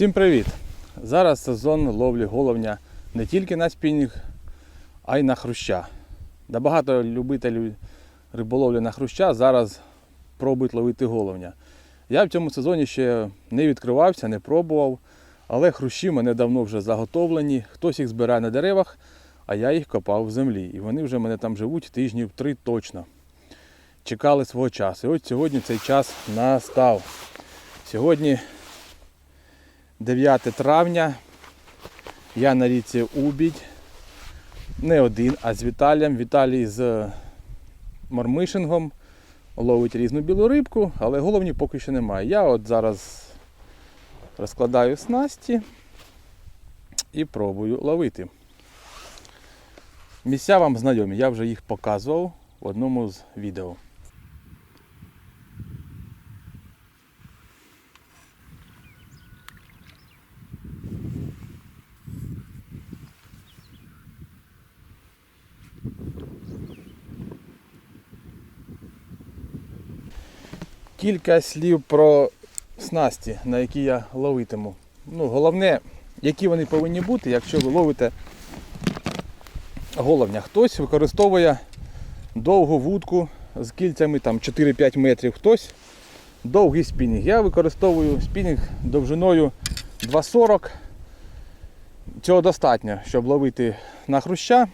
Всім привіт! Зараз сезон ловлі головня не тільки на спінінг, а й на хруща. Да багато любителів риболовлі на хруща зараз пробують ловити головня. Я в цьому сезоні ще не відкривався, не пробував, але хрущі в мене давно вже заготовлені. Хтось їх збирає на деревах, а я їх копав в землі. І вони вже в мене там живуть тижнів три точно. Чекали свого часу. І от сьогодні цей час настав. Сьогодні 9 травня. Я на річці Убідь. Не один, а з Віталієм. Віталій з мормишингом ловить різну білу рибку, але головні поки що немає. Я от зараз розкладаю снасті і пробую ловити. Місця вам знайомі, я вже їх показував в одному з відео. Кілька слів про снасті, на які я ловитиму. Ну, головне, які вони повинні бути, якщо ви ловите головня. Хтось використовує довгу вудку з кільцями там 4-5 метрів, хтось довгий спінінг. Я використовую спінінг довжиною 2,40. Цього достатньо, щоб ловити на хруща.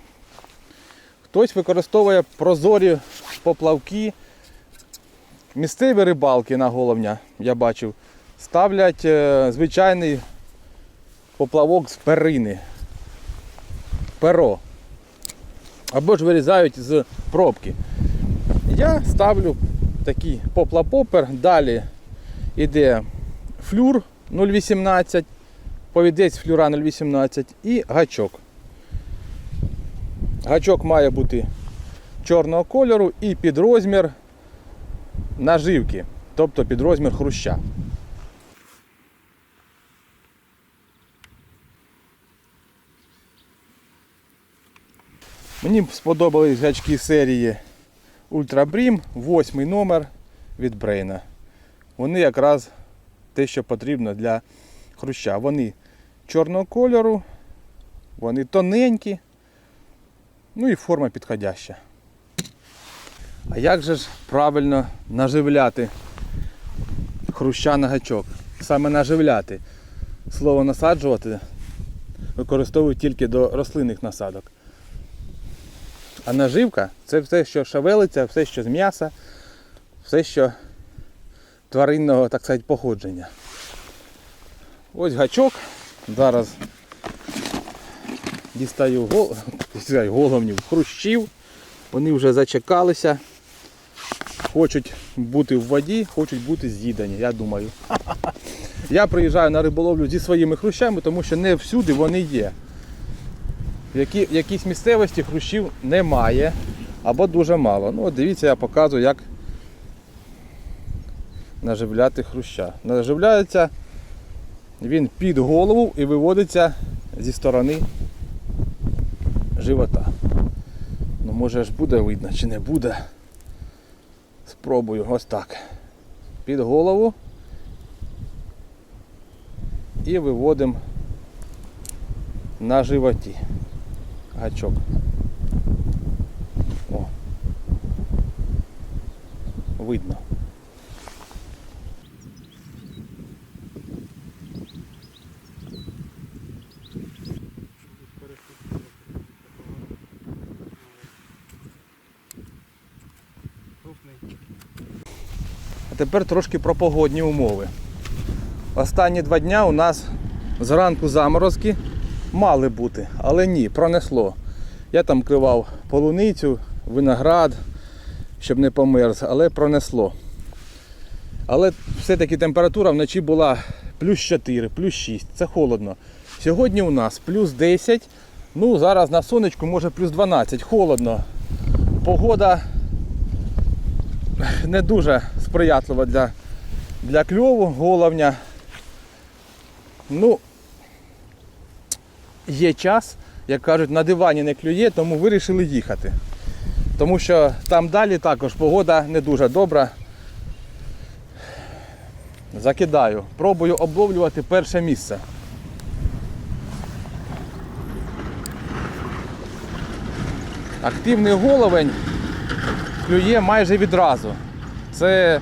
Хтось використовує прозорі поплавки. Місцеві рибалки на головня, я бачив, ставлять е, звичайний поплавок з перини. Перо. Або ж вирізають з пробки. Я ставлю такий поплапопер, далі йде флюр 0,18, повідець флюра 0,18 і гачок. Гачок має бути чорного кольору і під розмір наживки, тобто під розмір хруща. Мені сподобались гачки серії Ultra Brim, 8 номер від Брейна. Вони якраз те, що потрібно для хруща. Вони чорного кольору, вони тоненькі, ну і форма підходяща. А як же ж правильно наживляти хруща на гачок? Саме наживляти. Слово насаджувати використовують тільки до рослинних насадок. А наживка це все, що шавелиться, все, що з м'яса, все, що тваринного, так сказати, походження. Ось гачок. Зараз дістаю гол... головнів хрущів. Вони вже зачекалися. Хочуть бути в воді, хочуть бути з'їдані, я думаю. Я приїжджаю на риболовлю зі своїми хрущами, тому що не всюди вони є. В які, якійсь місцевості хрущів немає або дуже мало. Ну, от дивіться, я показую, як наживляти хруща. Наживляється він під голову і виводиться зі сторони живота. Ну може ж буде видно чи не буде. Спробую ось так. Під голову і виводимо на животі. Гачок. О. Видно. Тепер трошки про погодні умови. Останні два дня у нас зранку заморозки мали бути, але ні, пронесло. Я там кривав полуницю, виноград, щоб не померз, але пронесло. Але все-таки температура вночі була плюс 4, плюс 6, це холодно. Сьогодні у нас плюс 10, ну зараз на сонечку може плюс 12, холодно. Погода не дуже сприятлива для, для кльову, головня. Ну, є час, як кажуть, на дивані не клює, тому вирішили їхати. Тому що там далі також погода не дуже добра. Закидаю. Пробую обловлювати перше місце. Активний головень клює майже відразу. Це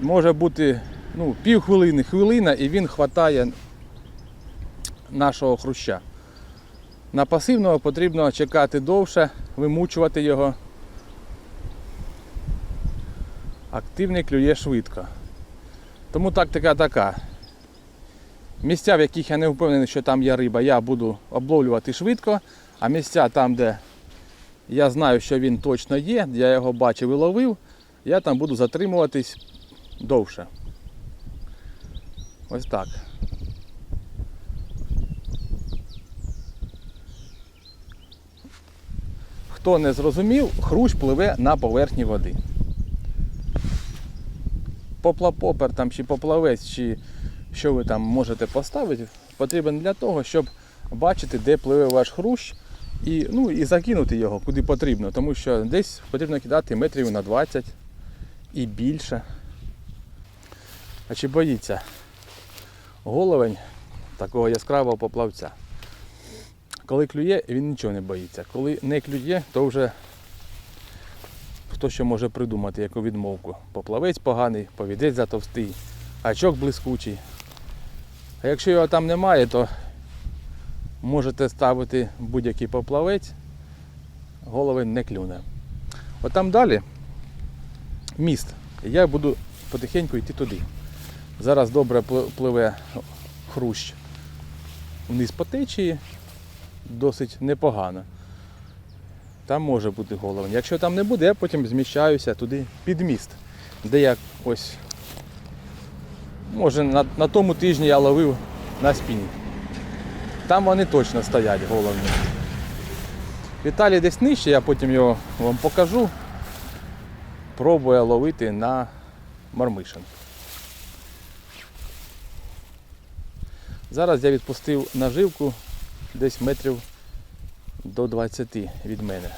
може бути ну, пів хвилина і він хватає нашого хруща. На пасивного потрібно чекати довше, вимучувати його. Активний клює швидко. Тому тактика така. Місця, в яких я не впевнений, що там є риба, я буду обловлювати швидко, а місця там, де я знаю, що він точно є, я його бачив і ловив, я там буду затримуватись довше. Ось так. Хто не зрозумів, хрущ пливе на поверхні води. Поплапопер там чи поплавець, чи що ви там можете поставити, потрібен для того, щоб бачити, де пливе ваш хрущ, і, ну, і закинути його куди потрібно, тому що десь потрібно кидати метрів на 20 і більше. А чи боїться головень такого яскравого поплавця? Коли клює, він нічого не боїться. Коли не клює, то вже хто що може придумати, яку відмовку. Поплавець поганий, повідець затовстий, гачок блискучий. А якщо його там немає, то можете ставити будь-який поплавець, головень не клюне. От там далі міст. Я буду потихеньку йти туди. Зараз добре пливе хрущ вниз по течії, досить непогано. Там може бути головень. Якщо там не буде, я потім зміщаюся туди під міст, де я ось. Може на, на тому тижні я ловив на спіні. Там вони точно стоять головні. Віталій десь нижче, я потім його вам покажу. Пробує ловити на мармишин. Зараз я відпустив наживку десь метрів до 20 від мене.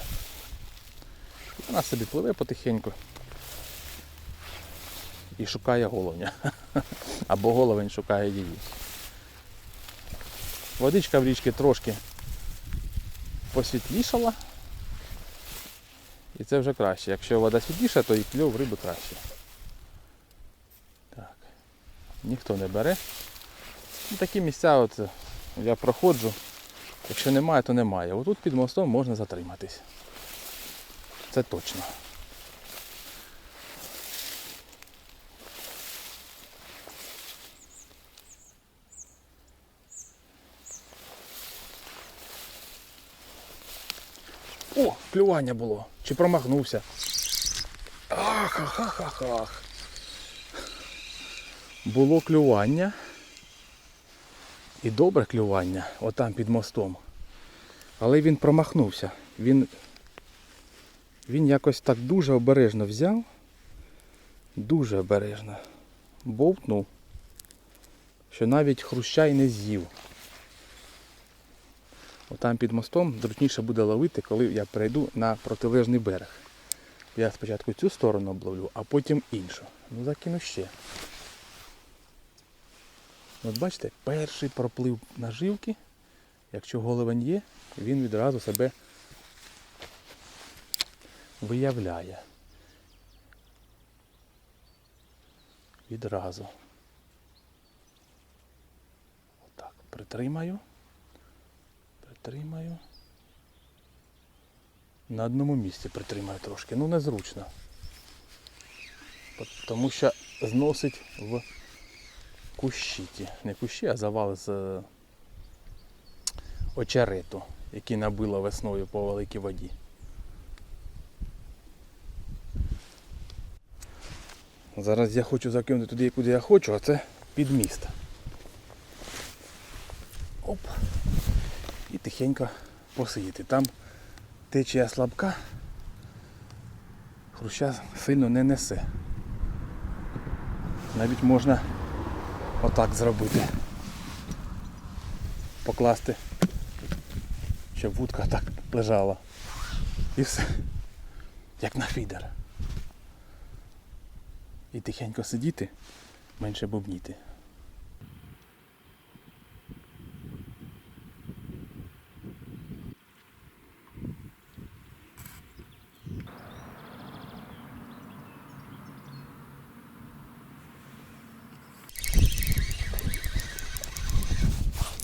Вона собі пливе потихеньку і шукає головня. Або головень шукає її. Водичка в річці трошки посвітлішала. І це вже краще. Якщо вода світліша, то і кльов риби краще. Так. Ніхто не бере. І такі місця от я проходжу. Якщо немає, то немає. Отут під мостом можна затриматись. Це точно. О, клювання було. Чи промахнувся? Ах, ах, ах, ах, ах. Було клювання. І добре клювання, отам під мостом. Але він промахнувся. Він, він якось так дуже обережно взяв. Дуже обережно. Бовтнув, що навіть хруща й не з'їв. Отам під мостом зручніше буде ловити, коли я перейду на протилежний берег. Я спочатку цю сторону обловлю, а потім іншу. Ну закину ще. От бачите, перший проплив наживки, якщо головень є, він відразу себе виявляє. Відразу. Отак, притримаю. Притримаю. На одному місці притримаю трошки. Ну незручно. Тому що зносить в кущі. ті. Не кущі, а завал з е, очерету, який набило весною по великій воді. Зараз я хочу закинути туди, куди я хочу, а це під міст. Оп. І тихенько посидіти. Там течія слабка, хруща сильно не несе. Навіть можна отак зробити. Покласти, щоб вудка так лежала. І все. Як на фідер. І тихенько сидіти менше бубніти.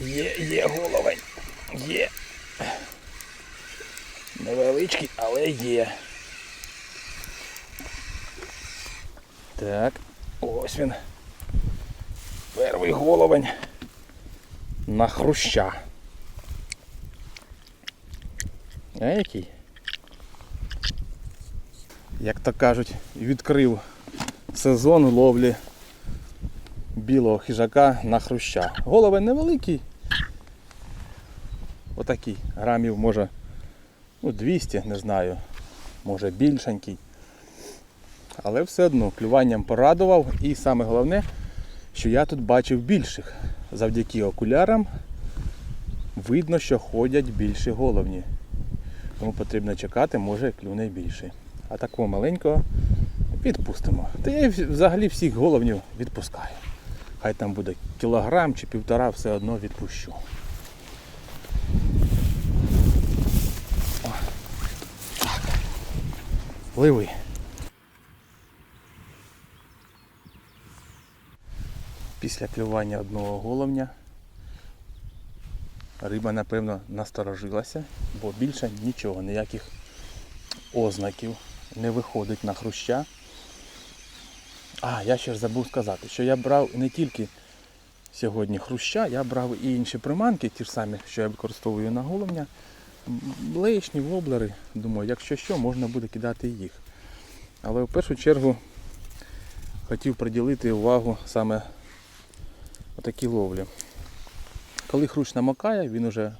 Є, є головень. Є. Невеличкий, але є. Так, ось він. Перший головень на хруща. А який? Як то кажуть, відкрив сезон ловлі білого хижака на хруща. Головень невеликий. Отакий. Грамів може ну, 200, не знаю, може більшенький. Але все одно клюванням порадував і саме головне, що я тут бачив більших. Завдяки окулярам видно, що ходять більші головні. Тому потрібно чекати, може клюне більший. А такого маленького відпустимо. Та я взагалі всіх головнів відпускаю. Хай там буде кілограм чи півтора, все одно відпущу. О, Так. Пливи. Після клювання одного головня риба, напевно, насторожилася, бо більше нічого, ніяких ознаків не виходить на хруща. А, я ще ж забув сказати, що я брав не тільки сьогодні хруща, я брав і інші приманки, ті ж самі, що я використовую на головня. М, воблери. Думаю, якщо що, можна буде кидати їх. Але в першу чергу хотів приділити увагу саме отакі ловлі. Коли хрущ намокає, він уже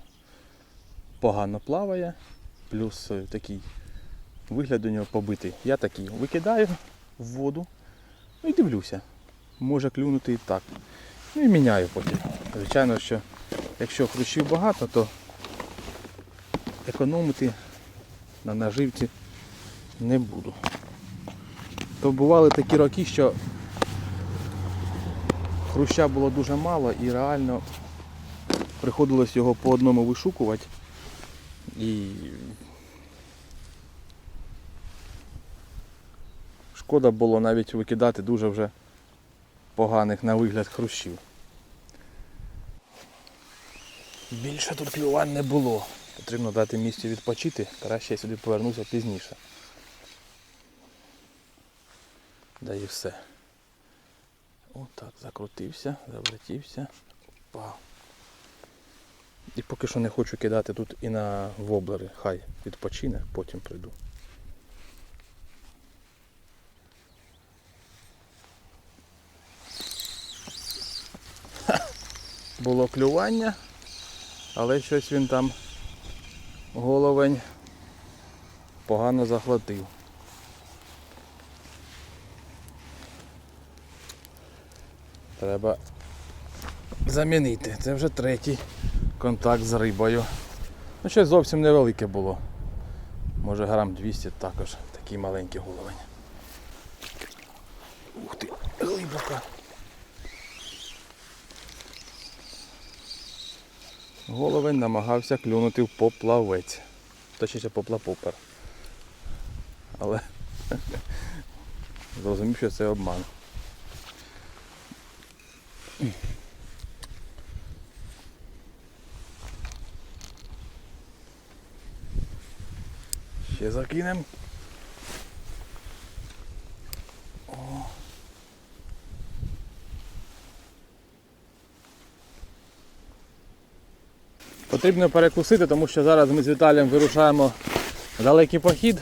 погано плаває, плюс е, такий вигляд у нього побитий. Я такий викидаю в воду, ну і дивлюся. Може клюнути і так. Ну і міняю потім. Звичайно, що якщо хрущів багато, то економити на наживці не буду. То бували такі роки, що хруща було дуже мало і реально приходилось його по одному вишукувати. І шкода було навіть викидати дуже вже поганих на вигляд хрущів. Більше тут клювань не було. Потрібно дати місці відпочити, краще я сюди повернуся пізніше. Да і все. Отак, закрутився, завертівся. Опа. І поки що не хочу кидати тут і на воблери. Хай відпочине, потім прийду. Було клювання, але щось він там головень погано захватив. Треба замінити. Це вже третій контакт з рибою. Ну, щось зовсім невелике було. Може грам 200 також такий маленький головень. Ух ти, глибока. Головень намагався клюнути в поплавець. Точніше поплапопер. Але зрозумів, що це обман. Ще закинем. Потрібно перекусити, тому що зараз ми з Віталієм вирушаємо в далекий похід.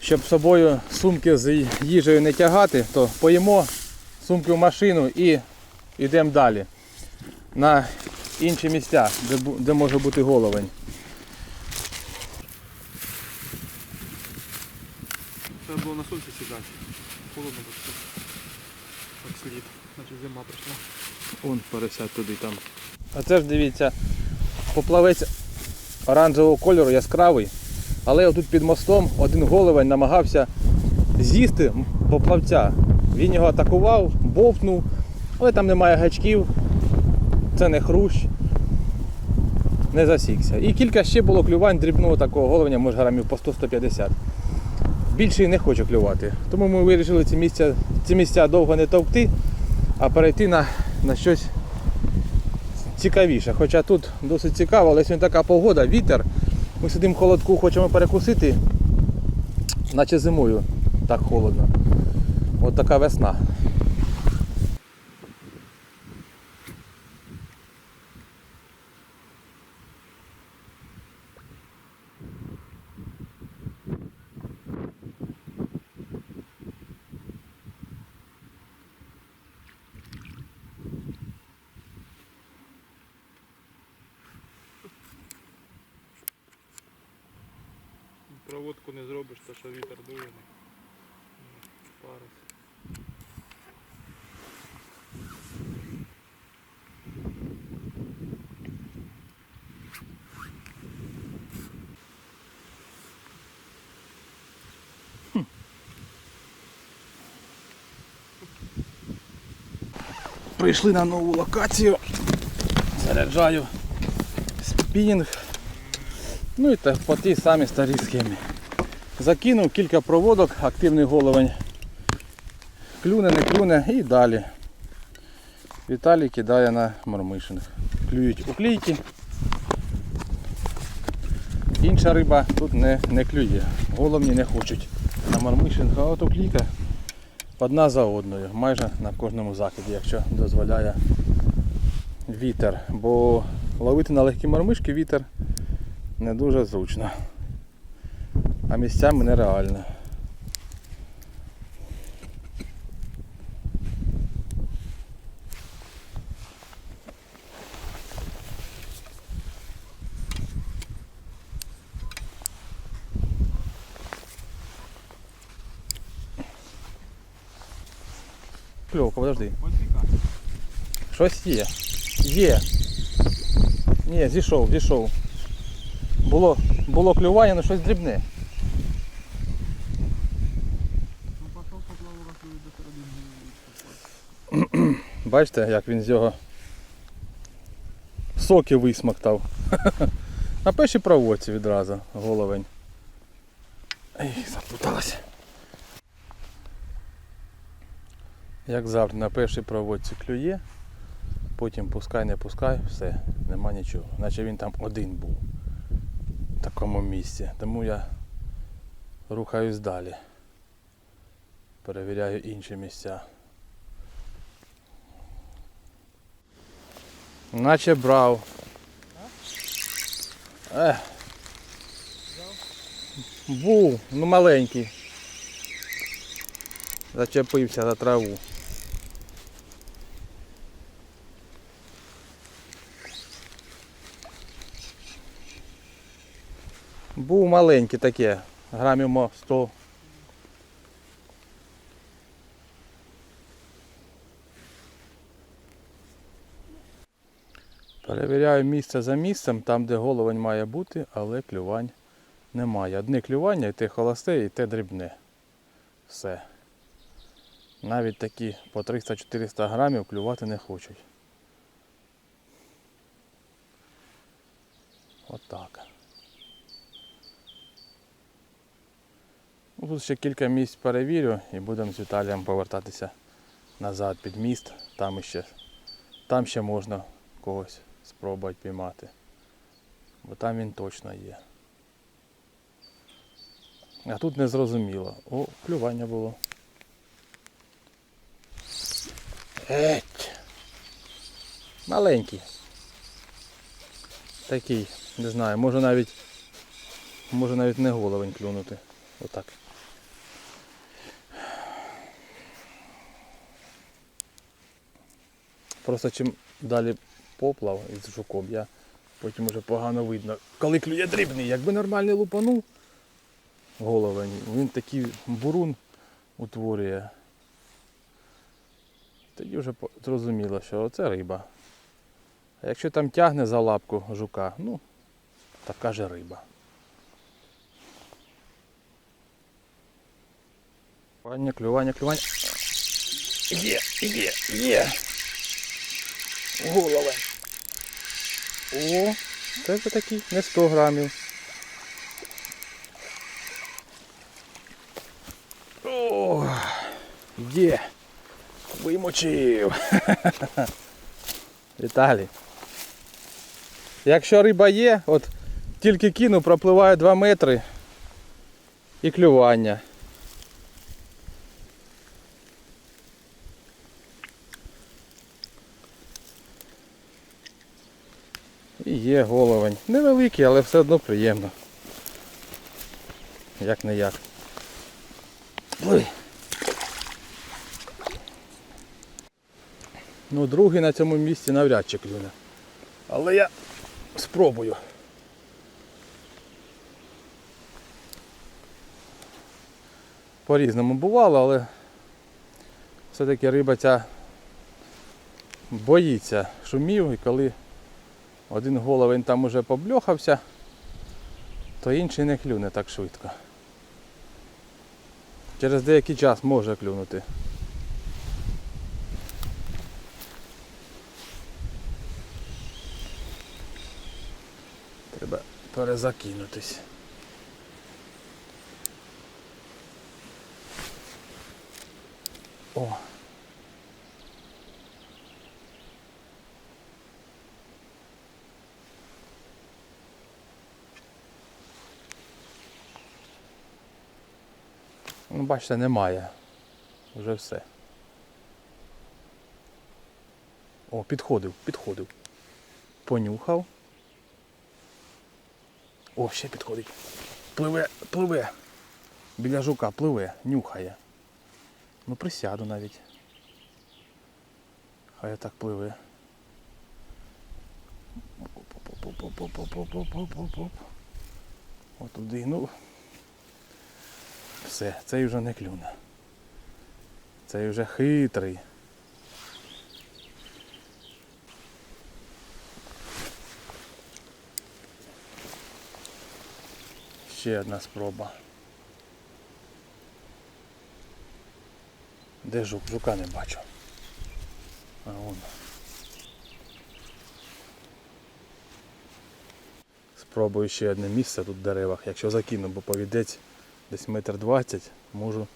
Щоб з собою сумки з їжею не тягати, то поїмо сумки в машину і йдемо далі. На інші місця, де, де може бути головень. Треба було на сонці сідати. Холодно так. Так слід. Значить зима прийшла. Вон пересядь туди там. А це ж дивіться, поплавець оранжевого кольору яскравий, але отут під мостом один головень намагався з'їсти поплавця. Він його атакував, бовтнув, але там немає гачків, це не хрущ, не засікся. І кілька ще було клювань дрібного такого головня, може грамів по 100-150. Більше не хочу клювати. Тому ми вирішили ці місця, ці місця довго не товкти, а перейти на, на щось цікавіше. Хоча тут досить цікаво, але сьогодні така погода, вітер. Ми сидимо в холодку, хочемо перекусити, наче зимою так холодно. От така весна. Проводку не зробиш, то що вітер дує. Парус. Прийшли на нову локацію. Заряджаю спінінг. Ну і по тій самій старій схемі. Закинув кілька проводок, активний головень. Клюне, не клюне і далі. Віталій кидає на мормишинг. Клюють уклейки. Інша риба тут не, не клює. Головні не хочуть на мормишинг, а от уклійка одна за одною, майже на кожному закиді, якщо дозволяє вітер. Бо ловити на легкі мормишки вітер не дуже зручно. А місцями нереально. Кльовка, подожди. Щось є. Є. Ні, зійшов, зійшов. Було, було клювання, але щось дрібне. Бачите, як він з його соки висмоктав. На першій проводці відразу головень. Ай, запуталась. Як завжди, на першій проводці клює, потім пускай, не пускай, все, нема нічого. Наче він там один був в такому місці. Тому я рухаюсь далі. Перевіряю інші місця. Наче брав. Ех. Був, ну маленький. Зачепився за траву. Був маленький таке, грамів мо 100. Перевіряю місце за місцем, там де головень має бути, але клювань немає. Одне клювання, і те холосте, і те дрібне. Все. Навіть такі по 300-400 грамів клювати не хочуть. Отак. Ну, Тут ще кілька місць перевірю і будемо з Віталієм повертатися назад під міст. Там ще, там ще можна когось спробувати піймати. Бо там він точно є. А тут не зрозуміло. О, клювання було. Еть. Маленький. Такий, не знаю, може навіть може навіть не головень клюнути. Отак. Просто чим далі поплав із жуком, я потім уже погано видно. Коли клює дрібний, якби нормальний лупанув головень, він такий бурун утворює. Тоді вже зрозуміло, що це риба. А якщо там тягне за лапку жука, ну, така же риба. Клювання, клювання, клювання. Є, є, є. Головень. О, це вже такий не 100 грамів. О, є. Вимочив. Віталій. Якщо риба є, от тільки кину, пропливає 2 метри і клювання. І є головень. Невеликий, але все одно приємно. Як не як. Ой. Ну, другий на цьому місці навряд чи клюне. Але я спробую. По-різному бувало, але все-таки риба ця боїться шумів і коли один головень там уже побльохався, то інший не клюне так швидко. Через деякий час може клюнути. Треба перезакинутись. О. Ну, бачите, немає. Вже все. О, підходив, підходив. Понюхав. О, ще підходить. Пливе, пливе. Біля жука пливе, нюхає. Ну присяду навіть. Хай так пливе. Оп-оп-оп-оп-оп-оп-оп-оп-оп-оп. Отуди, ну. Все, цей вже не клюне. Цей вже хитрий. Ще одна спроба. Де жук? Жука не бачу. А вон. Спробую ще одне місце тут в деревах. Якщо закину, бо повідець десь метр двадцять, можу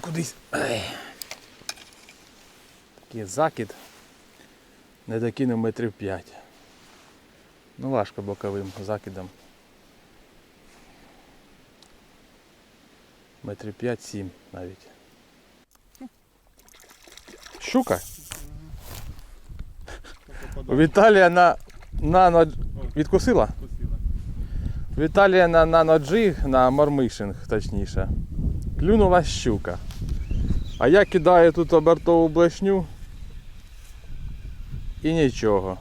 кудись. Ай. Такий закид. Не докинув метрів 5. Ну важко боковим закидом. Метрів 5-7 навіть. Щука. У Віталія на нано... Відкусила? Віталія на ноджі, на мормишинг точніше. Клюнула щука. А я кидаю тут обертову блешню і нічого.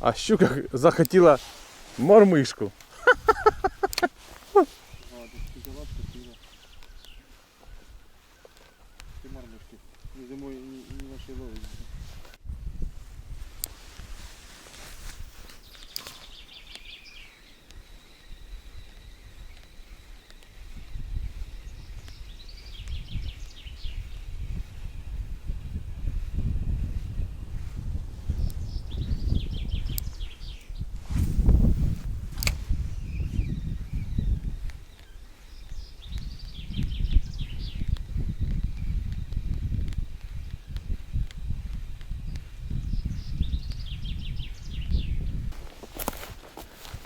А щука захотіла мормишку. А, тут взяла, вкусила. Ти мармишки. Ні зимою, ні, ні наші ловить.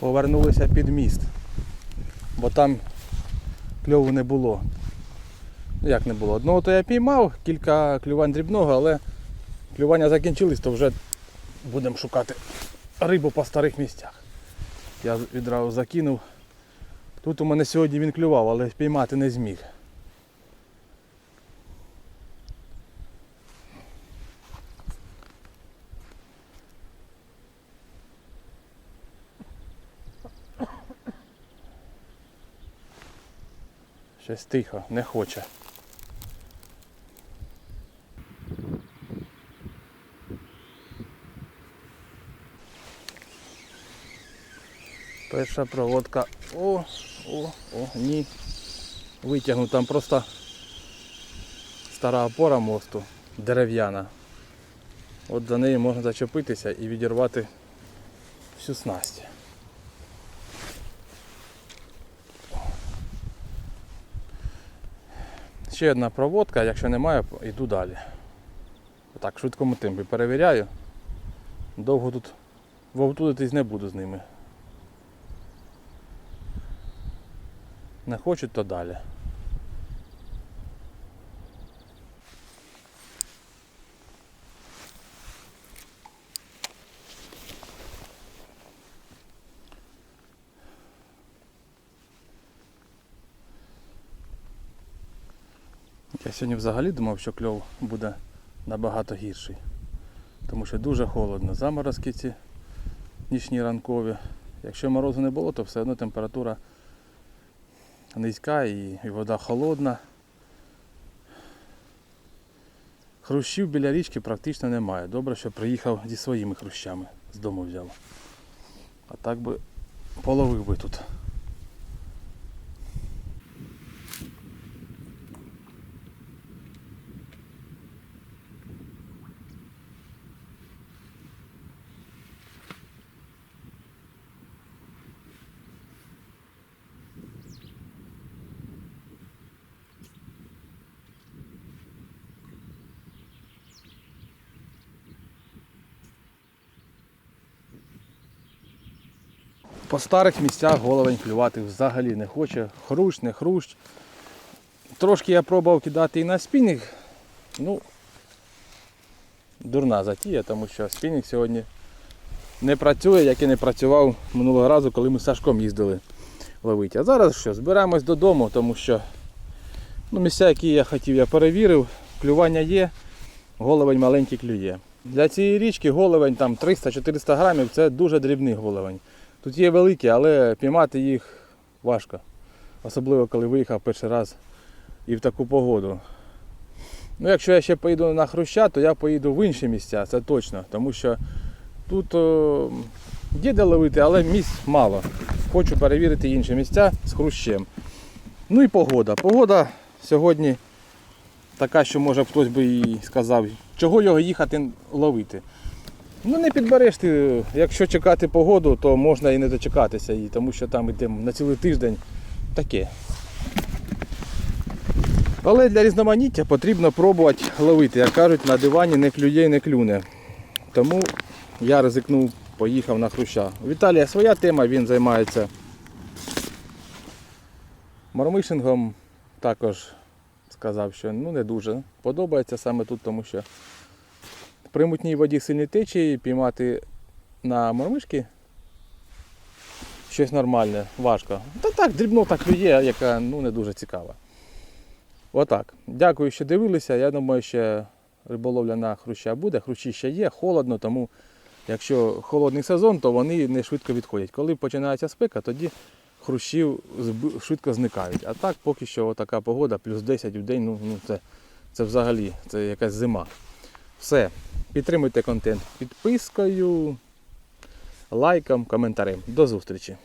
Повернулися під міст. Бо там кльову не було. Ну як не було? Одного то я піймав, кілька клювань дрібного, але клювання закінчились, то вже будемо шукати рибу по старих місцях. Я відразу закинув. Тут у мене сьогодні він клював, але піймати не зміг. Щось тихо, не хоче. Перша проводка. О, о, о, ні. Витягнув там просто стара опора мосту, дерев'яна. От за неї можна зачепитися і відірвати всю снасть. Ще одна проводка, якщо немає, йду далі. Так, швидкому темпі перевіряю. Довго тут вовтудитись не буду з ними. Не хочуть, то далі. Я сьогодні взагалі думав, що кльов буде набагато гірший. Тому що дуже холодно. Заморозки ці нічні ранкові. Якщо морозу не було, то все одно температура низька і, і вода холодна. Хрущів біля річки практично немає. Добре, що приїхав зі своїми хрущами. З дому взяв. А так би половив би тут. Старих місцях головень клювати взагалі не хоче. Хрущ, не хрущ. Трошки я пробував кидати і на спінінг. Ну, дурна затія, тому що спінінг сьогодні не працює, як і не працював минулого разу, коли ми з Сашком їздили ловити. А зараз що, збираємось додому, тому що ну, місця, які я хотів, я перевірив. Клювання є, головень маленький клює. Для цієї річки головень там 300-400 грамів це дуже дрібний головень. Тут є великі, але піймати їх важко. Особливо коли виїхав перший раз і в таку погоду. Ну, якщо я ще поїду на Хруща, то я поїду в інші місця, це точно. Тому що тут о, є де ловити, але місць мало. Хочу перевірити інші місця з хрущем. Ну і погода. Погода сьогодні така, що може хтось би і сказав, чого його їхати ловити. Ну не підбереш ти, якщо чекати погоду, то можна і не дочекатися її, тому що там йдемо на цілий тиждень таке. Але для різноманіття потрібно пробувати ловити. Як кажуть, на дивані не клює і не клюне. Тому я ризикнув, поїхав на хруща. Віталія своя тема, він займається мормишингом. Також сказав, що ну, не дуже подобається саме тут, тому що при мутній воді сильні течії піймати на мормишки щось нормальне, важко. Та так, дрібнота клює, яка ну, не дуже цікава. Отак. Дякую, що дивилися. Я думаю, що риболовля на хруща буде. Хрущі ще є, холодно, тому якщо холодний сезон, то вони не швидко відходять. Коли починається спека, тоді хрущів швидко зникають. А так поки що така погода, плюс 10 в день, ну, ну це, це взагалі це якась зима. Все. Підтримуйте контент підпискою, лайком, коментарем. До зустрічі!